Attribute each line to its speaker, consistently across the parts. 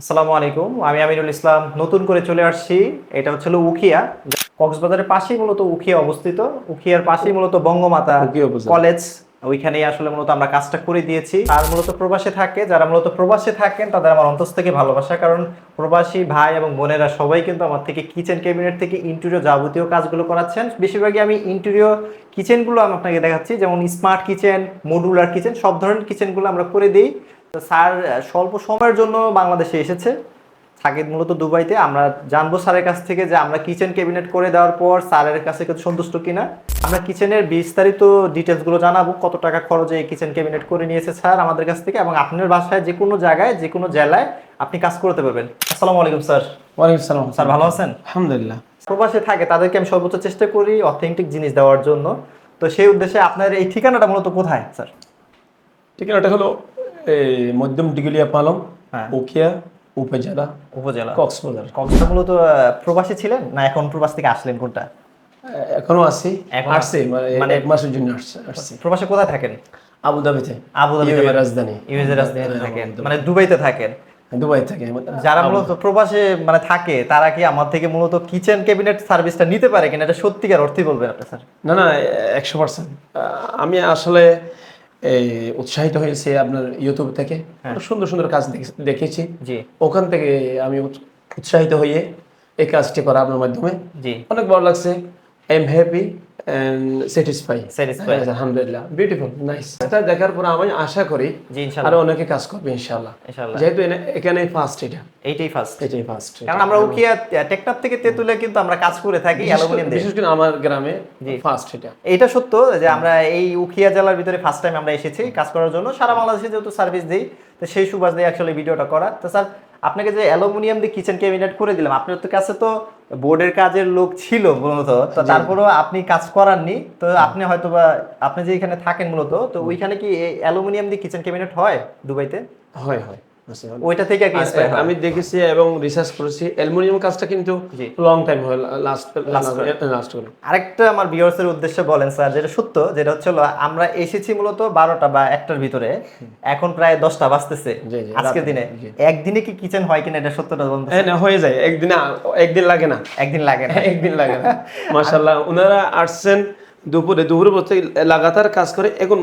Speaker 1: আসসালামু আলাইকুম আমি আমিনুল ইসলাম। নতুন করে চলে আসছি। এটা হচ্ছে উখিয়া কক্সবাজারের পাশেই মূলত উখিয়া অবস্থিত। উখিয়ার পাশেই মূলত বঙ্গমাতা কলেজ। ওইখানেই আসলে মূলত আমরা কাজটা করে দিয়েছি। আর মূলত প্রবাসে থাকে। যারা মূলত প্রবাসে থাকেন তাদের আমার অন্তস থেকে ভালোবাসা। কারণ প্রবাসী ভাই এবং বোনেরা সবাই কিন্তু আমার থেকে কিচেন ক্যাবিনেট থেকে ইন্টেরিয়র যাবতীয় কাজগুলো করাচ্ছেন। বেশিরভাগই আমি ইন্টেরিয়র কিচেনগুলো আমি আপনাকে দেখাচ্ছি। যেমন স্মার্ট কিচেন মডুলার কিচেন সব ধরনের কিচেনগুলো আমরা করে দিই। স্যার স্বল্প সময়ের জন্য বাংলাদেশে এসেছে। থাকে মূলত দুবাইতে। আমরা জানব স্যারের কাছ থেকে যে আমরা কিচেন ক্যাবিনেট করে দেওয়ার পর স্যারের কাছে কত সন্তুষ্ট কিনা। আমরা কিচেনের বিস্তারিত ডিটেলসগুলো জানাব কত টাকা খরচে এই কিচেন ক্যাবিনেট করে নিয়েছে স্যার আমাদের কাছ থেকে এবং আপনার বাসায় যে কোনো জায়গায় যে কোনো জেলায় আপনি কাজ করতে পারবেন। আসসালামু আলাইকুম স্যার।
Speaker 2: ওয়ালাইকুম সালাম।
Speaker 1: স্যার ভালো আছেন?
Speaker 2: আলহামদুলিল্লাহ।
Speaker 1: প্রবাসে থাকে তাদেরকে আমি সর্বোচ্চ চেষ্টা করি অথেন্টিক জিনিস দেওয়ার জন্য। তো সেই উদ্দেশ্যে আপনার এই ঠিকানাটা মূলত কোথায় স্যার?
Speaker 2: ঠিক আছে এটা হলো মধ্যম ডিগুলিয়া পালং
Speaker 1: হ্যাঁ।
Speaker 2: উখিয়া উপজেলা
Speaker 1: উপজেলা।
Speaker 2: কক্সবাজার।
Speaker 1: কক্সবাজার মূলত প্রবাসী ছিলেন? না এখন প্রবাস থেকে আসলেন কোনটা?
Speaker 2: এখনও আছি আসছে মানে
Speaker 1: মানে-
Speaker 2: এক মাসের জন্য আসছে
Speaker 1: প্রবাসে কোথায় থাকেন?
Speaker 2: আবুধাবিতে।
Speaker 1: আবুধাবিতে মানে-
Speaker 2: রাজধানী।
Speaker 1: ইউএস রাজধানীতে থাকেন। মানে দুবাইতে থাকেন?
Speaker 2: দুবাই থেকে।
Speaker 1: যারা মূলত প্রবাসে মানে থাকে তারা কি আমার থেকে মূলত কিচেন ক্যাবিনেট সার্ভিসটা নিতে পারে কিনা? এটা সত্যিকার অর্থে বলবেন আপনি স্যার।
Speaker 2: না না একশো পার্সেন্ট। আমি আসলে উৎসাহিত হয়েছে আপনার ইউটিউব থেকে। সুন্দর সুন্দর কাজ দেখে- দেখেছি। ওখান থেকে আমি উৎসাহিত হয়ে এই কাজটি করা আপনার মাধ্যমে। অনেক ভালো লাগছে। আই এম হ্যাপি স্যাটিসফাই আলহামদুলিল্লাহ বিউটিফুল নাইস এটা দেখার পর আমি আশা করি আরও অনেকে কাজ করবে ইনশাআল্লাহ যেহেতু এখানে ফার্স্ট এটা
Speaker 1: এইটাই ফার্স্ট
Speaker 2: এটাই ফার্স্ট
Speaker 1: কারণ আমরা উকিয়া টেকনাফ থেকে তেতুলে কিন্তু আমরা কাজ করে থাকি অ্যালুমিনিয়াম দিয়ে
Speaker 2: বিশেষ করে আমার গ্রামে ফার্স্ট এটা
Speaker 1: এটা সত্য যে আমরা এই উখিয়া জেলার ভিতরে ফার্স্ট টাইম আমরা এসেছি কাজ করার জন্য। সারা বাংলাদেশে যেহেতু সার্ভিস দিই তো সেই সুবাস দিয়ে অ্যাকচুয়ালি ভিডিওটা করা তো স্যার আপনাকে যে অ্যালুমিনিয়াম দিয়ে কিচেন ক্যাবিনেট করে দিলাম আপনার তো কাছে তো বোর্ডের কাজের লোক ছিল মূলত। তো তারপরেও আপনি কাজ করাননি তো আপনি হয়তো বা আপনি যে এখানে থাকেন মূলত তো ওইখানে কি অ্যালুমিনিয়াম দিয়ে কিচেন ক্যাবিনেট হয় দুবাইতে?
Speaker 2: হয় হয় হয়।
Speaker 1: ওইটা থেকে?
Speaker 2: আমি দেখেছি এবং রিসার্চ করেছি। অ্যালুমিনিয়াম কাজটা কিন্তু লং টাইম হয় লাস্ট লাস্ট
Speaker 1: আরেকটা আমার ভিউয়ার্সের উদ্দেশ্যে বলেন স্যার যেটা সত্য যেটা হচ্ছে আমরা এসেছি মূলত বারোটা বা একটার ভিতরে। এখন প্রায় দশটা বাজতেছে আজকের দিনে। একদিনে কি কিচেন হয় কিনা এটা সত্যটা বলতে
Speaker 2: হ্যাঁ হয়ে যায়। একদিন একদিন লাগে না।
Speaker 1: একদিন লাগে না।
Speaker 2: একদিন লাগে না। মাশাল্লাহ ওনারা আসছেন দুপুরে দুপুরে বলতে লাগাতার কাজ করে এখন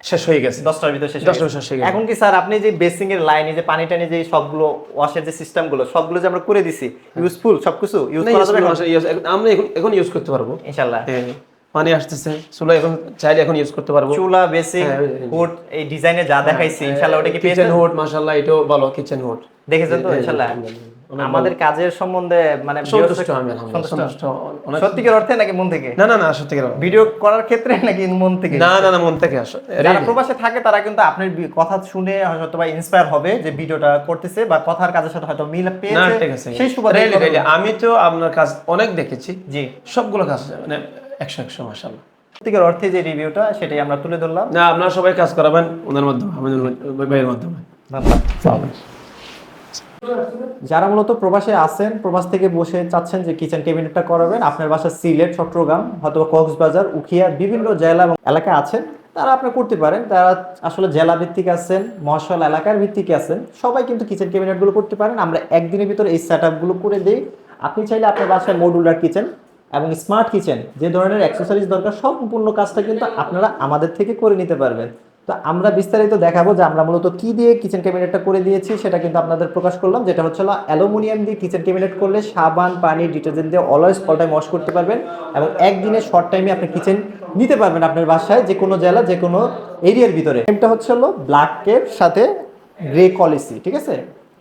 Speaker 2: শেষ হয়ে গেছে।
Speaker 1: দশটার ভিতরে শেষ
Speaker 2: দশটার। শেষ হয়ে গেছে।
Speaker 1: এখন কি স্যার আপনি যে বেসিং এর লাইনে যে পানি টানি যে সবগুলো ওয়াশের যে সিস্টেমগুলো সবগুলো যে আমরা করে দিছি ইউজফুল সবকিছু ইউজ করা যাবে
Speaker 2: আমরা এখন এখন ইউজ করতে পারব।
Speaker 1: ইনশাল্লাহ
Speaker 2: হ্যাঁ, পানি আসতেছে চুলা এখন চাইলে এখন ইউজ করতে পারব।
Speaker 1: চুলা বেসিং
Speaker 2: হ্যাঁ, হ্যাঁ,
Speaker 1: হুড এই ডিজাইনে যা দেখাইছি ইনশাল্লাহ ওটা কি পেয়েছেন?
Speaker 2: কিচেন হুড মাশাল্লাহ এটাও ভালো কিচেন হুড
Speaker 1: দেখেছেন তো
Speaker 2: হ্যাঁ। অনেক
Speaker 1: আমাদের কাজের সম্বন্ধে মানে
Speaker 2: সন্তুষ্ট আমি আলহামদুলিল্লাহ
Speaker 1: সন্তুষ্ট। সত্যিকার অর্থে নাকি মন থেকে?
Speaker 2: না না না সত্যি কথা
Speaker 1: ভিডিও করার ক্ষেত্রে নাকি মন থেকে?
Speaker 2: না না না মন থেকে আসো
Speaker 1: যারা প্রবাসে থাকে তারা কিন্তু আপনার কথা শুনে হয়তো বা ইন্সপায়ার হবে যে ভিডিওটা করতেছে বা কথার কাজের সাথে হয়তো মিল
Speaker 2: না
Speaker 1: পেয়েছে।
Speaker 2: ঠিক আছে।
Speaker 1: সেই সুবাদে।
Speaker 2: আমি তো আপনার কাজ অনেক দেখেছি।
Speaker 1: জি।
Speaker 2: সবগুলো কাজ মানে একশো একশো মাশাল্লাহ
Speaker 1: সত্যিকার অর্থে যে রিভিউটা সেটাই আমরা তুলে ধরলাম।
Speaker 2: না আপনারা সবাই কাজ করাবেন ওনার মাধ্যমে আমাদের ভাইয়ের মাধ্যমে।
Speaker 1: ধন্যবাদ। যারা মূলত প্রবাসে আছেন, প্রবাস থেকে বসে চাচ্ছেন যে কিচেন ক্যাবিনেটটা করাবেন, আপনার বাসা সিলেট, চট্টগ্রাম হয়তো কক্সবাজার, উখিয়া, বিভিন্ন জেলা এবং এলাকা আছেন, তারা আপনি করতে পারেন। তারা আসলে জেলা ভিত্তিক আছেন মহাশাল এলাকার ভিত্তিক আছেন, সবাই কিন্তু কিচেন ক্যাবিনেটগুলো করতে পারেন। আমরা একদিনের ভিতরে এই সেট করে দিই। আপনি চাইলে আপনার বাসায় মডুলার কিচেন এবং স্মার্ট কিচেন যে ধরনের অ্যাক্সেসরিজ দরকার, সম্পূর্ণ কাজটা কিন্তু আপনারা আমাদের থেকে করে নিতে পারবেন। তো আমরা বিস্তারিত দেখাবো যে আমরা মূলত কি দিয়ে কিচেন ক্যাবিনেটটা করে দিয়েছি, সেটা কিন্তু আপনাদের প্রকাশ করলাম, যেটা হচ্ছে অ্যালুমিনিয়াম দিয়ে কিচেন ক্যাবিনেট করলে সাবান, পানি, ডিটারজেন্ট দিয়ে অলওয়েজ অল টাইম ওয়াশ করতে পারবেন এবং একদিনে শর্ট টাইমে আপনি কিচেন নিতে পারবেন আপনার বাসায় যে কোনো জেলা যে কোনো এরিয়ার ভিতরে। এটা হচ্ছে হলো ব্ল্যাক ব্ল্যাকের সাথে গ্রে কলিসি ঠিক আছে?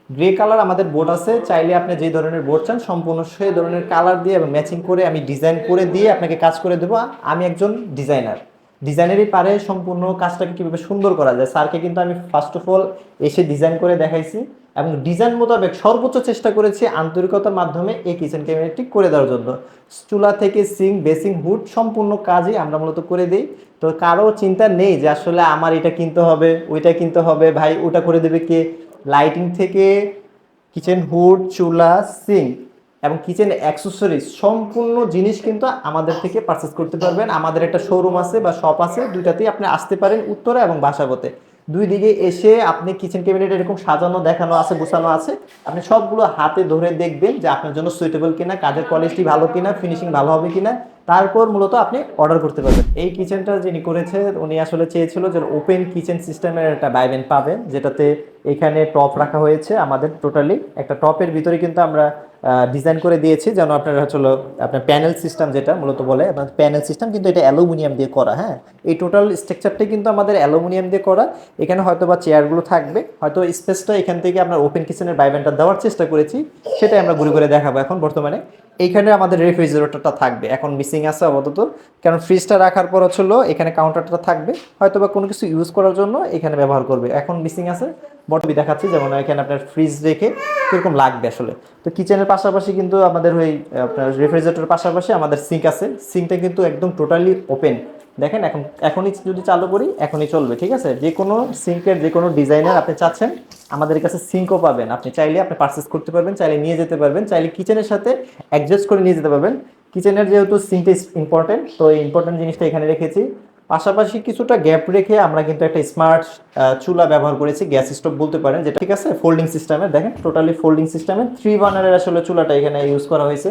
Speaker 1: গ্রে কালার আমাদের বোর্ড আছে, চাইলে আপনি যে ধরনের বোর্ড চান, সম্পূর্ণ সেই ধরনের কালার দিয়ে এবং ম্যাচিং করে আমি ডিজাইন করে দিয়ে আপনাকে কাজ করে দেবো। আমি একজন ডিজাইনার ডিজাইনেরই পারে সম্পূর্ণ কাজটাকে কীভাবে সুন্দর করা যায়। স্যারকে কিন্তু আমি ফার্স্ট অফ অল এসে ডিজাইন করে দেখাইছি এবং ডিজাইন মোতাবেক সর্বোচ্চ চেষ্টা করেছি আন্তরিকতার মাধ্যমে এই কিচেন ক্যাবিনেটটি করে দেওয়ার জন্য। চুলা থেকে সিং বেসিং হুড সম্পূর্ণ কাজই আমরা মূলত করে দিই। তো কারও চিন্তা নেই যে আসলে আমার এটা কিনতে হবে, ওইটা কিনতে হবে, ভাই ওটা করে দেবে কে? লাইটিং থেকে কিচেন হুড চুলা সিং এবং কিচেন অ্যাক্সেসরিজ সম্পূর্ণ জিনিস কিন্তু আমাদের থেকে পারচেস করতে পারবেন। আমাদের একটা শোরুম আছে বা শপ আছে, দুইটাতেই আপনি আসতে পারেন উত্তরা এবং বাসাবতে দুই দিকে এসে আপনি কিচেন ক্যাবিনেট এরকম সাজানো, দেখানো আছে, গোছানো আছে। আপনি সবগুলো হাতে ধরে দেখবেন যে আপনার জন্য সুইটেবল কিনা, কাজের কোয়ালিটি ভালো কিনা ফিনিশিং ভালো হবে কিনা। তারপর মূলত আপনি অর্ডার করতে পারবেন। এই কিচেনটা যিনি করেছে উনি আসলে চেয়েছিল যে ওপেন কিচেন সিস্টেমের একটা বাইবেন পাবেন, যেটাতে এখানে টপ রাখা হয়েছে আমাদের টোটালি একটা টপের ভিতরে কিন্তু আমরা ডিজাইন করে দিয়েছি যেন আপনার হচ্ছে আপনার প্যানেল সিস্টেম যেটা মূলত বলে আপনার প্যানেল সিস্টেম কিন্তু এটা অ্যালুমিনিয়াম দিয়ে করা হ্যাঁ? এই টোটাল স্ট্রাকচারটাই কিন্তু আমাদের অ্যালুমিনিয়াম দিয়ে করা। এখানে হয়তো বা চেয়ারগুলো থাকবে, হয়তো স্পেসটা এখান থেকে আপনার ওপেন কিচেনের বাইবেনটা দেওয়ার চেষ্টা করেছি, সেটাই আমরা ঘুরে ঘুরে দেখাবো এখন বর্তমানে। এইখানে আমাদের রেফ্রিজারেটরটা থাকবে। এখন মিসিং আছে আপাতত। কারণ ফ্রিজটা রাখার পর হচ্ছিল এখানে কাউন্টারটা থাকবে। হয়তো বা কোনো কিছু ইউজ করার জন্য এখানে ব্যবহার করবে। এখন মিসিং আছে। বটবি দেখাচ্ছি, যেমন এখানে আপনার ফ্রিজ রেখে কীরকম লাগবে আসলে। তো কিচেনের পাশাপাশি কিন্তু আমাদের ওই আপনার রেফ্রিজারেটরের পাশাপাশি আমাদের সিঙ্ক আছে। সিঙ্কটা কিন্তু একদম টোটালি ওপেন দেখেন, এখন, এখনই যদি চালু করি, এখনই চলবে, ঠিক আছে? যে কোনো সিঙ্কের, যে কোনো ডিজাইনার আপনি চাচ্ছেন, আমাদের কাছে সিঙ্কও পাবেন। আপনি চাইলে আপনি পারচেস করতে পারবেন, চাইলে নিয়ে যেতে পারবেন, চাইলে কিচেনের সাথে অ্যাডজাস্ট করে নিয়ে যেতে পারবেন। কিচেনের যেহেতু সিঙ্কটা ইম্পর্টেন্ট তো এই ইম্পর্টেন্ট জিনিসটা এখানে রেখেছি। পাশাপাশি কিছুটা গ্যাপ রেখে আমরা কিন্তু একটা স্মার্ট চুলা ব্যবহার করেছি, গ্যাস স্টোভ বলতে পারেন, যেটা, ঠিক আছে? ফোল্ডিং সিস্টেমে দেখেন টোটালি ফোল্ডিং সিস্টেমে থ্রি বার্নারের আসলে চুলাটা এখানে ইউজ করা হয়েছে।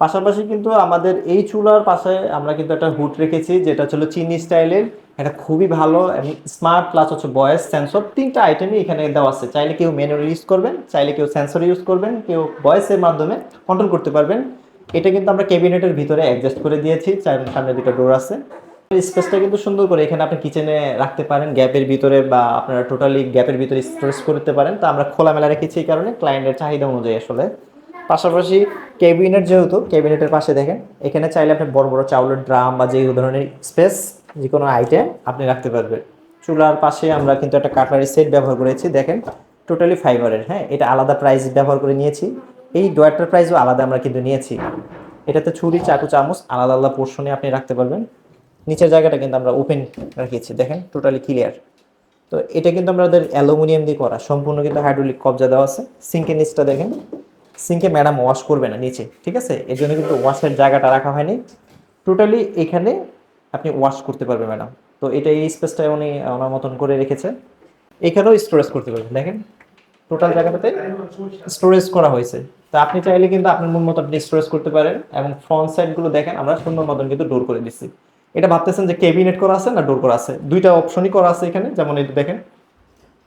Speaker 1: পাশাপাশি কিন্তু আমাদের এই চুলার পাশে আমরা কিন্তু একটা হুড রেখেছি, যেটা ছিল চিনি স্টাইলের। এটা খুবই ভালো এবং স্মার্ট প্লাস হচ্ছে ভয়েস সেন্সর তিনটা আইটেমই এখানে দেওয়া আছে। চাইলে কেউ ম্যানুয়াল ইউজ করবেন, চাইলে কেউ সেন্সর ইউজ করবেন, কেউ ভয়েসের মাধ্যমে কন্ট্রোল করতে পারবেন। এটা কিন্তু আমরা ক্যাবিনেটের ভিতরে অ্যাডজাস্ট করে দিয়েছি সামনে দুটো ডোর আছে। স্পেসটা কিন্তু সুন্দর করে এখানে আপনি কিচেনে রাখতে পারেন গ্যাপের ভিতরে বা আপনারা টোটালি গ্যাপের ভিতরে স্টোরেজ করতে পারেন। তো আমরা খোলামেলা রেখেছি এই কারণে ক্লায়েন্টের চাহিদা অনুযায়ী আসলে। পাশাপাশি ক্যাবিনেট যেহেতু ক্যাবিনেটের পাশে দেখেন, এখানে চাইলে আপনি বড় বড় চাউলের ড্রাম বা যে ধরনের স্পেস যে কোনো আইটেম আপনি রাখতে পারবেন। চুলার পাশে আমরা কিন্তু একটা কাটলারি সেট ব্যবহার করেছি, দেখেন টোটালি ফাইবারের হ্যাঁ এটা আলাদা প্রাইস ব্যবহার করে নিয়েছি। এই ডোয়ারটার প্রাইসও আলাদা আমরা কিন্তু নিয়েছি। এটাতে ছুরি, চাকু, চামচ, আলাদা আলাদা পোর্শনে আপনি রাখতে পারবেন। নিচের জায়গাটা কিন্তু আমরা ওপেন রেখেছি দেখেন টোটালি ক্লিয়ার তো এটা কিন্তু আমাদের অ্যালুমিনিয়াম দিয়ে করা, সম্পূর্ণ কিন্তু হাইড্রোলিক কবজা দেওয়া আছে। সিঙ্কের নিচটা দেখেন সিঙ্কে ম্যাডাম ওয়াশ করবে না, নিচে, ঠিক আছে? এর জন্য কিন্তু ওয়াশের জায়গাটা রাখা হয়নি। টোটালি এখানে আপনি ওয়াশ করতে পারবেন ম্যাডাম তো এটা এই স্পেসটা উনি, ওনার মতন করে রেখেছে। এখানেও স্টোরেজ করতে পারবেন, দেখেন। টোটাল জায়গাটাতে স্টোরেজ করা হয়েছে। তো আপনি চাইলে কিন্তু আপনার মন মতো আপনি স্টোরেজ করতে পারেন এবং ফ্রন্ট সাইডগুলো দেখেন, আমরা সুন্দর মতন কিন্তু ডোর করে দিচ্ছি। এটা ভাবতেছেন যে ক্যাবিনেট করা আছে না ডোর করা আছে? দুইটা অপশনই করা আছে এখানে, যেমন এটা দেখেন।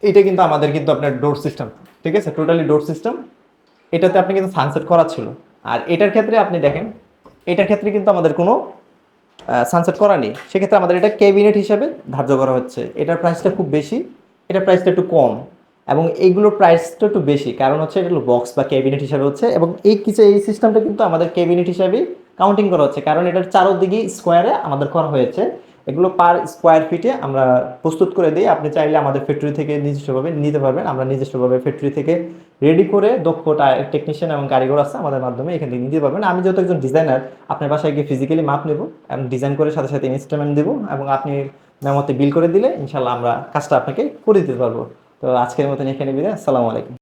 Speaker 1: এটা কিন্তু আমাদের কিন্তু আপনার ডোর সিস্টেম ঠিক আছে? টোটালি ডোর সিস্টেম এটাতে আপনি কিন্তু সানসেট করা ছিল। আর এটার ক্ষেত্রে আপনি দেখেন, এটার ক্ষেত্রে কিন্তু আমাদের কোনো সানসেট করা নেই। সেক্ষেত্রে আমাদের এটা ক্যাবিনেট হিসাবে ধার্য করা হচ্ছে। এটার প্রাইসটা খুব বেশি এটার প্রাইসটা একটু কম। এবং এইগুলোর প্রাইসটা একটু বেশি। কারণ হচ্ছে এটা বক্স বা ক্যাবিনেট হিসাবে হচ্ছে। এবং এই কিছু, এই সিস্টেমটা কিন্তু আমাদের ক্যাবিনেট হিসাবে কাউন্টিং করা হচ্ছে। কারণ এটার চারোদিকে স্কোয়ারে আমাদের করা হয়েছে। এগুলো পার স্কোয়ার ফিটে আমরা প্রস্তুত করে দিই। আপনি চাইলে আমাদের ফ্যাক্টরি থেকে নিজস্বভাবে নিতে পারবেন। আমরা নিজস্বভাবে ফ্যাক্টরি থেকে রেডি করে দক্ষ টেকনিশিয়ান এবং কারিগর আছে আমাদের মাধ্যমে এখান থেকে নিতে পারবেন। আমি যেহেতু একজন ডিজাইনার আপনার বাসায় গিয়ে ফিজিক্যালি মাপ নেব এবং ডিজাইন করে সাথে সাথে ইনস্ট্রুমেন্ট দেবো এবং আপনি মেমোতে বিল করে দিলে ইনশাল্লাহ আমরা কাজটা আপনাকে করে দিতে পারব। তো আজকের মতন এখানে বিদায়। আসসালামু আলাইকুম।